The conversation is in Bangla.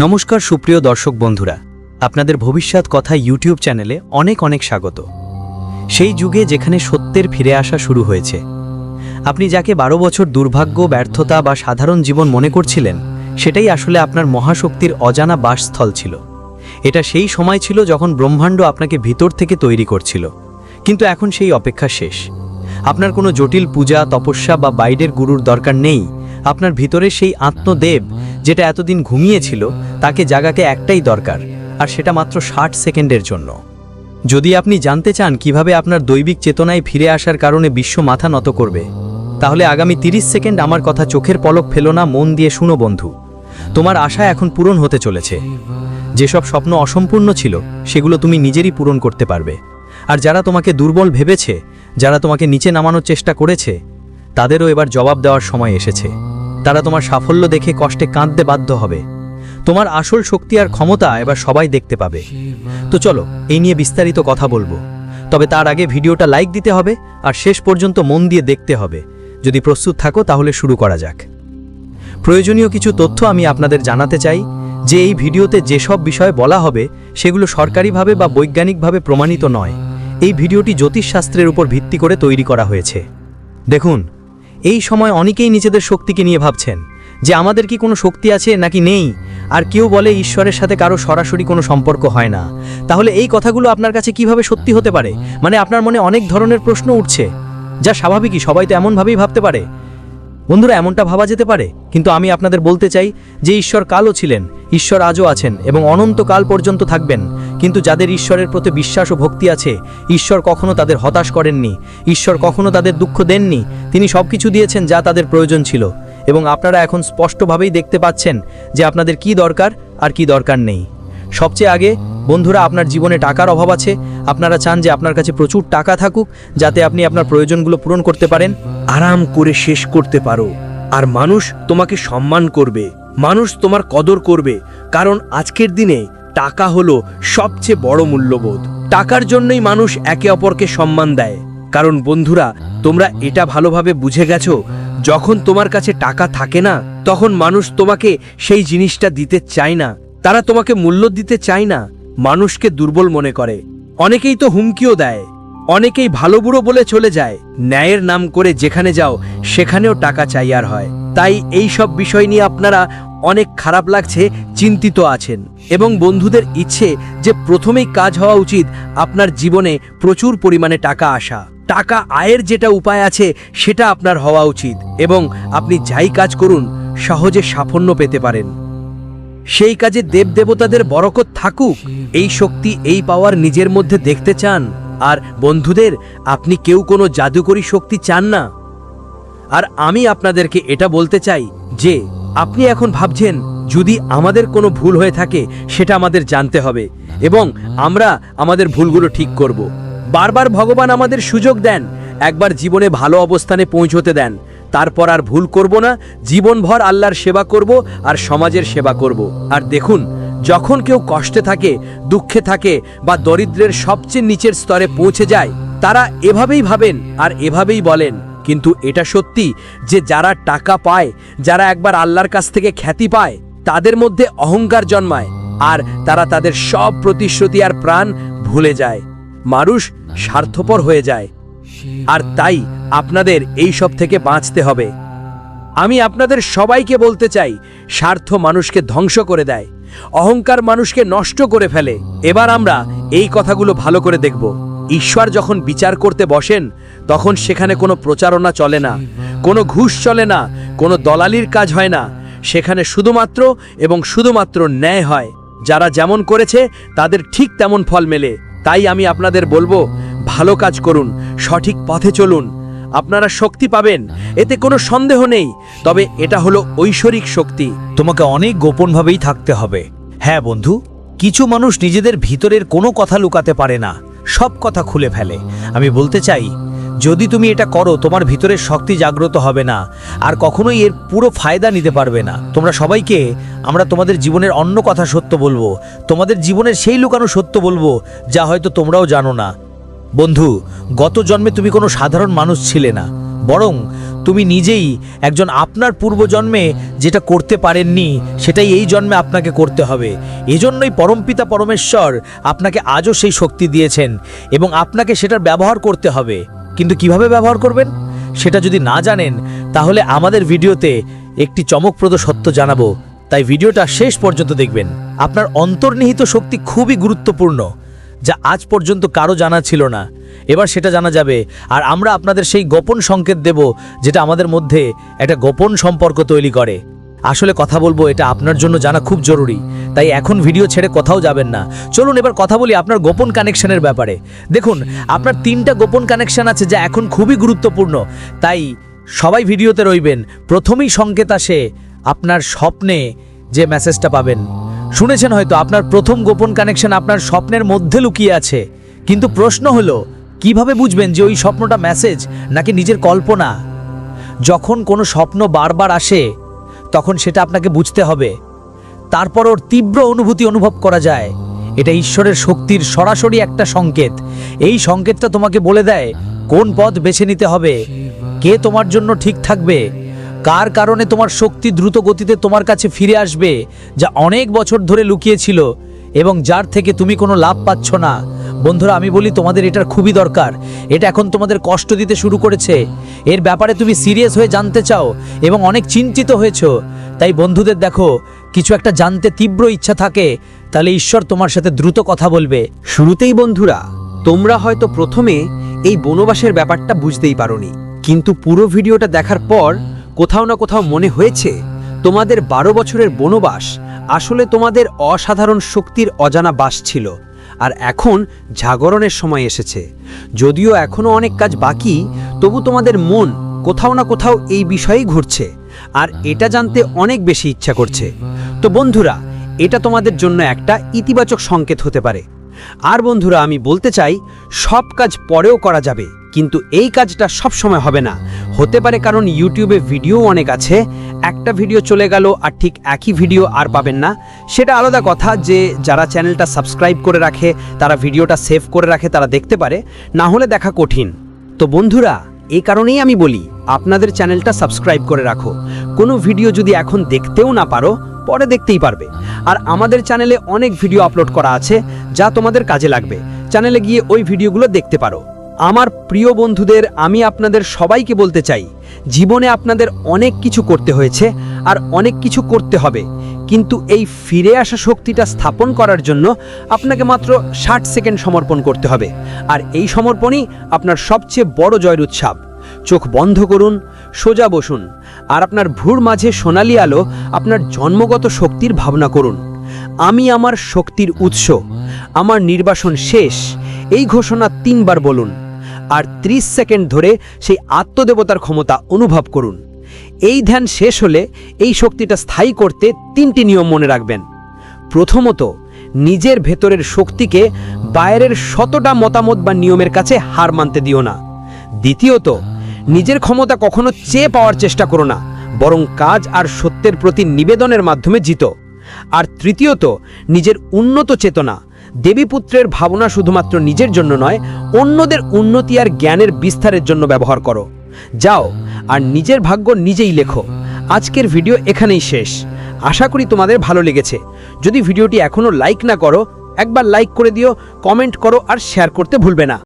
নমস্কার সুপ্রিয় দর্শক বন্ধুরা, আপনাদের ভবিষ্যৎ কথা ইউটিউব চ্যানেলে অনেক অনেক স্বাগত। সেই যুগে যেখানে সত্যের ফিরে আসা শুরু হয়েছে। আপনি যাকে বারো বছর দুর্ভাগ্য, ব্যর্থতা বা সাধারণ জীবন মনে করছিলেন, সেটাই আসলে আপনার মহাশক্তির অজানা বাসস্থল ছিল। এটা সেই সময় ছিল যখন ব্রহ্মাণ্ড আপনাকে ভিতর থেকে তৈরি করছিল। কিন্তু এখন সেই অপেক্ষা শেষ। আপনার কোনো জটিল পূজা, তপস্যা বা বাইরের গুরুর দরকার নেই। আপনার ভিতরে সেই আত্মদেব যেটা এতদিন ঘুমিয়েছিল, তাকে জাগাকে একটাই দরকার, আর সেটা মাত্র ষাট সেকেন্ডের জন্য। যদি আপনি জানতে চান কীভাবে আপনার দৈবিক চেতনায় ফিরে আসার কারণে বিশ্ব মাথা নত করবে, তাহলে আগামী 30 সেকেন্ড আমার কথা চোখের পলক ফেলো না, মন দিয়ে শুনো বন্ধু। তোমার আশা এখন পূরণ হতে চলেছে। যেসব স্বপ্ন অসম্পূর্ণ ছিল, সেগুলো তুমি নিজেরই পূরণ করতে পারবে। আর যারা তোমাকে দুর্বল ভেবেছে, যারা তোমাকে নিচে নামানোর চেষ্টা করেছে, তাদেরও এবার জবাব দেওয়ার সময় এসেছে। তারা তোমার সাফল্য দেখে কষ্টে কাঁদতে বাধ্য হবে। তোমার আসল শক্তি আর ক্ষমতা এবার সবাই দেখতে পাবে। তো চলো, এই নিয়ে বিস্তারিত কথা বলব। তবে তার আগে ভিডিওটা লাইক দিতে হবে আর শেষ পর্যন্ত মন দিয়ে দেখতে হবে। যদি প্রস্তুত থাকো, তাহলে শুরু করা যাক। প্রয়োজনীয় কিছু তথ্য আমি আপনাদের জানাতে চাই, যে এই ভিডিওতে যেসব বিষয় বলা হবে, সেগুলো সরকারিভাবে বা বৈজ্ঞানিকভাবে প্রমাণিত নয়। এই ভিডিওটি জ্যোতিষশাস্ত্রের উপর ভিত্তি করে তৈরি করা হয়েছে। দেখুন এই সময় অনেকেই নিজেদের শক্তিকে নিয়ে ভাবছেন যে আমাদের কি কোনো শক্তি আছে নাকি নেই? আর কেউ বলে ঈশ্বরের সাথে কারও সরাসরি কোনো সম্পর্ক হয় না। তাহলে এই কথাগুলো আপনার কাছে কীভাবে সত্যি হতে পারে? মানে আপনার মনে অনেক ধরনের প্রশ্ন উঠছে। যা স্বাভাবিকই, সবাই তো এমনভাবেই ভাবতে পারে। বন্ধুরা, এমনটা ভাবা যেতে পারে। কিন্তু আমি আপনাদের বলতে চাই যে ঈশ্বর কালও ছিলেন, ঈশ্বর আজও আছেন এবং অনন্তকাল পর্যন্ত থাকবেন। কিন্তু যাদের ঈশ্বরের প্রতি বিশ্বাস ও ভক্তি আছে, ঈশ্বর কখনো তাদের হতাশ করেননি। ঈশ্বর কখনো তাদের দুঃখ দেননি। তিনি সব কিছু দিয়েছেন যা তাদের প্রয়োজন ছিল। এবং আপনারা এখন স্পষ্টভাবেই দেখতে পাচ্ছেন যে আপনাদের কি দরকার আর কি দরকার নেই। সবচেয়ে আগে, বন্ধুরা, আপনার জীবনে টাকার অভাব আছে। আপনারা চান যে আপনার কাছে প্রচুর টাকা থাকুক, যাতে আপনি আপনার প্রয়োজনগুলো পূরণ করতে পারেন। আরাম করে শেষ করতে পারো। আর মানুষ তোমাকে সম্মান করবে। মানুষ তোমার কদর করবে। কারণ আজকের দিনে টাকা হলো সবচেয়ে বড় মূল্যবোধ। টাকার জন্যই মানুষ একে অপরকে সম্মান দেয়। কারণ বন্ধুরা, তোমরা এটা ভালোভাবে বুঝে গেছো, যখন তোমার কাছে টাকা থাকে না, তখন মানুষ তোমাকে সেই জিনিসটা দিতে চায় না। তারা তোমাকে মূল্য দিতে চায় না, মানুষকে দুর্বল মনে করে। অনেকেই তো হুমকিও দেয়। অনেকেই ভালো বুড়ো বলে চলে যায়। ন্যায়ের নাম করে যেখানে যাও, সেখানেও টাকা চাই আর হয়। তাই এই সব বিষয় নিয়ে আপনারা অনেক খারাপ লাগছে, চিন্তিত আছেন এবং বন্ধুদের ইচ্ছে যে প্রথমেই কাজ হওয়া উচিত আপনার জীবনে প্রচুর পরিমাণে টাকা আসা। টাকা আয়ের যেটা উপায় আছে সেটা আপনার হওয়া উচিত এবং আপনি যাই কাজ করুন, সহজে সাফল্য পেতে পারেন। সেই কাজে দেবদেবতাদের বরকত থাকুক, এই শক্তি, এই পাওয়ার নিজের মধ্যে দেখতে চান। আর বন্ধুদের, আপনি কেউ কোনো জাদুকরী শক্তি চান না। আর আমি আপনাদেরকে এটা বলতে চাই যে আপনি এখন ভাবছেন, যদি আমাদের কোনো ভুল হয়ে থাকে, সেটা আমাদের জানতে হবে এবং আমরা আমাদের ভুলগুলো ঠিক করব। বারবার ভগবান আমাদের সুযোগ দেন, একবার জীবনে ভালো অবস্থানে পৌঁছতে দেন। তারপর আর ভুল করব না, জীবনভর আল্লাহর সেবা করব আর সমাজের সেবা করব। আর দেখুন, যখন কেউ কষ্টে থাকে, দুঃখে থাকে বা দরিদ্রের সবচেয়ে নিচের স্তরে পৌঁছে যায়, তারা এভাবেই ভাবেন আর এভাবেই বলেন। কিন্তু এটা সত্যি যে যারা টাকা পায়, যারা একবার আল্লাহর কাছ থেকে খ্যাতি পায়, তাদের মধ্যে অহংকার জন্মায় আর তারা তাদের সব প্রতিশ্রুতি আর প্রাণ ভুলে যায়। মানুষ স্বার্থপর হয়ে যায়। আর তাই আপনাদের এই সব থেকে বাঁচতে হবে। আমি আপনাদের সবাইকে বলতে চাই, স্বার্থ মানুষকে ধ্বংস করে দেয়, অহংকার মানুষকে নষ্ট করে ফেলে। এবার আমরা এই কথাগুলো ভালো করে দেখব। ঈশ্বর যখন বিচার করতে বসেন, তখন সেখানে কোনো প্রচারণা চলে না, কোনো ঘুষ চলে না, কোনো দলালির কাজ হয় না। সেখানে শুধুমাত্র এবং শুধুমাত্র ন্যায় হয়। যারা যেমন করেছে, তাদের ঠিক তেমন ফল মেলে। তাই আমি আপনাদের বলব, ভালো কাজ করুন, সঠিক পথে চলুন। আপনারা শক্তি পাবেন, এতে কোনো সন্দেহ নেই। তবে এটা হলো ঐশ্বরিক শক্তি। তোমাকে অনেক গোপনভাবেই থাকতে হবে। হ্যাঁ বন্ধু, কিছু মানুষ নিজেদের ভিতরের কোনো কথা লুকাতে পারে না। সব কথা খুলে ফেলে। আমি বলতে চাই, যদি তুমি এটা করো, তোমার ভিতরের শক্তি জাগ্রত হবে না, আর কখনোই এর পুরো ফায়দা নিতে পারবে না। তোমরা সবাইকে আমরা তোমাদের জীবনের অন্য কথা সত্য বলব, তোমাদের জীবনের সেই লুকানো সত্য বলব, যা হয়তো তোমরাও জানো না। বন্ধু, গত জন্মে তুমি কোনো সাধারণ মানুষ ছিলে না। বরং তুমি নিজেই একজন আপনার পূর্বজন্মে যেটা করতে পারেননি, সেটাই এই জন্মে আপনাকে করতে হবে। এজন্যই পরমপিতা পরমেশ্বর আপনাকে আজও সেই শক্তি দিয়েছেন এবং আপনাকে সেটার ব্যবহার করতে হবে। কিন্তু কীভাবে ব্যবহার করবেন? সেটা যদি না জানেন, তাহলে আমাদের ভিডিওতে একটি চমকপ্রদ সত্য জানাব। তাই ভিডিওটা শেষ পর্যন্ত দেখবেন। আপনার অন্তর্নিহিত শক্তি খুবই গুরুত্বপূর্ণ, যা আজ পর্যন্ত কারও জানা ছিল না। এবার সেটা জানা যাবে। আর আমরা আপনাদের সেই গোপন সংকেত দেব, যেটা আমাদের মধ্যে একটা গোপন সম্পর্ক তৈরি করে। আসলে কথা বলব, এটা আপনার জন্য জানা খুব জরুরি। তাই এখন ভিডিও ছেড়ে কোথাও যাবেন না। চলুন এবার কথা বলি আপনার গোপন কানেকশনের ব্যাপারে। দেখুন, আপনার তিনটা গোপন কানেকশন আছে যা এখন খুবই গুরুত্বপূর্ণ। তাই সবাই ভিডিওতে রইবেন। প্রথমেই সংকেত আসে আপনার স্বপ্নে যে মেসেজটা পাবেন। শুনেছেন হয়তো, আপনার প্রথম গোপন কানেকশন আপনার স্বপ্নের মধ্যে লুকিয়ে আছে। কিন্তু প্রশ্ন হলো কীভাবে বুঝবেন যে ওই স্বপ্নটা মেসেজ নাকি নিজের কল্পনা? যখন কোনো স্বপ্ন বারবার আসে, তখন সেটা আপনাকে বুঝতে হবে। তারপর ওর তীব্র অনুভূতি অনুভব করা যায়। এটা ঈশ্বরের শক্তির সরাসরি একটা সংকেত। এই সংকেতটা তোমাকে বলে দেয় কোন পথ বেছে নিতে হবে, কে তোমার জন্য ঠিক থাকবে, কার কারণে তোমার শক্তি দ্রুত গতিতে তোমার কাছে ফিরে আসবে, যা অনেক বছর ধরে লুকিয়েছিল এবং যার থেকে তুমি কোনো লাভ পাচ্ছ না। বন্ধুরা, আমি বলি তোমাদের এটার খুবই দরকার। এটা এখন তোমাদের কষ্ট দিতে শুরু করেছে। এর ব্যাপারে তুমি সিরিয়াস হয়ে জানতে চাও এবং অনেক চিন্তিত হয়েছো। তাই বন্ধুদের দেখো, কিছু একটা জানতে তীব্র ইচ্ছা থাকে, তাহলে ঈশ্বর তোমার সাথে দ্রুত কথা বলবে। শুরুতেই বন্ধুরা, তোমরা হয়তো প্রথমে এই বনবাসের ব্যাপারটা বুঝতেই পারোনি। কিন্তু পুরো ভিডিওটা দেখার পর কোথাও না কোথাও মনে হয়েছে, তোমাদের বারো বছরের বনবাস আসলে তোমাদের অসাধারণ শক্তির অজানা বাস ছিল। আর এখন জাগরণের সময় এসেছে। যদিও এখনও অনেক কাজ বাকি, তবু তোমাদের মন কোথাও না কোথাও এই বিষয়েই ঘুরছে, আর এটা জানতে অনেক বেশি ইচ্ছা করছে। তো বন্ধুরা, এটা তোমাদের জন্য একটা ইতিবাচক সংকেত হতে পারে। আর বন্ধুরা, আমি বলতে চাই, সব কাজ পরেও করা যাবে। কিন্তু এই কাজটা সব সময় হবে না। হতে পারে কারণ ইউটিউবে ভিডিও অনেক আছে, একটা ভিডিও চলে গেল আর ঠিক একই ভিডিও আর পাবেন না। সেটা আলাদা কথা যে যারা চ্যানেলটা সাবস্ক্রাইব করে রাখে, তারা ভিডিওটা সেভ করে রাখে, তারা দেখতে পারে। না হলে দেখা কঠিন। তো বন্ধুরা, এই কারণেই আমি বলি, আপনাদের চ্যানেলটা সাবস্ক্রাইব করে রাখো। কোনো ভিডিও যদি এখন দেখতেও না পারো, পরে দেখতেই পারবে। আর আমাদের চ্যানেলে অনেক ভিডিও আপলোড করা আছে, যা তোমাদের কাজে লাগবে। চ্যানেলে গিয়ে ওই ভিডিওগুলো দেখতে পারো। আমার প্রিয় বন্ধুদের আমি আপনাদের সবাইকে বলতে চাই, জীবনে আপনাদের অনেক কিছু করতে হয়েছে আর অনেক কিছু করতে হবে। কিন্তু এই ফিরে আসা শক্তিটা স্থাপন করার জন্য আপনাকে মাত্র ষাট সেকেন্ড সমর্পণ করতে হবে। আর এই সমর্পণই আপনার সবচেয়ে বড় জয়ের উৎসব চোখ বন্ধ করুন, সোজা বসুন, আর আপনার ভুর মাঝে সোনালি আলো আপনার জন্মগত শক্তির ভাবনা করুন। আমি আমার শক্তির উৎস, আমার নির্বাসন শেষ, এই ঘোষণা তিনবার বলুন। আর ৩০ সেকেন্ড ধরে সেই আত্মদেবতার ক্ষমতা অনুভব করুন। এই ধ্যান শেষ হলে এই শক্তিটা স্থায়ী করতে তিনটি নিয়ম মনে রাখবেন। প্রথমত, নিজের ভেতরের শক্তিকে বাইরের শতটা মতামত বা নিয়মের কাছে হার মানতে দিও না। দ্বিতীয়ত, নিজের ক্ষমতা কখনো চেয়ে পাওয়ার চেষ্টা করো না, বরং কাজ আর সত্যের প্রতি নিবেদনের মাধ্যমে জিত। আর তৃতীয়ত, নিজের উন্নত চেতনা দেবীপুত্রের ভাবনা শুধুমাত্র নিজের জন্য নয়, অন্যদের উন্নতি আর জ্ঞানের বিস্তারের জন্য ব্যবহার করো। যাও আর নিজের ভাগ্য নিজেই লেখো। আজকের ভিডিও এখানেই শেষ। আশা করি তোমাদের ভালো লেগেছে। যদি ভিডিওটি এখনও লাইক না করো, একবার লাইক করে দিও, কমেন্ট করো আর শেয়ার করতে ভুলবে না।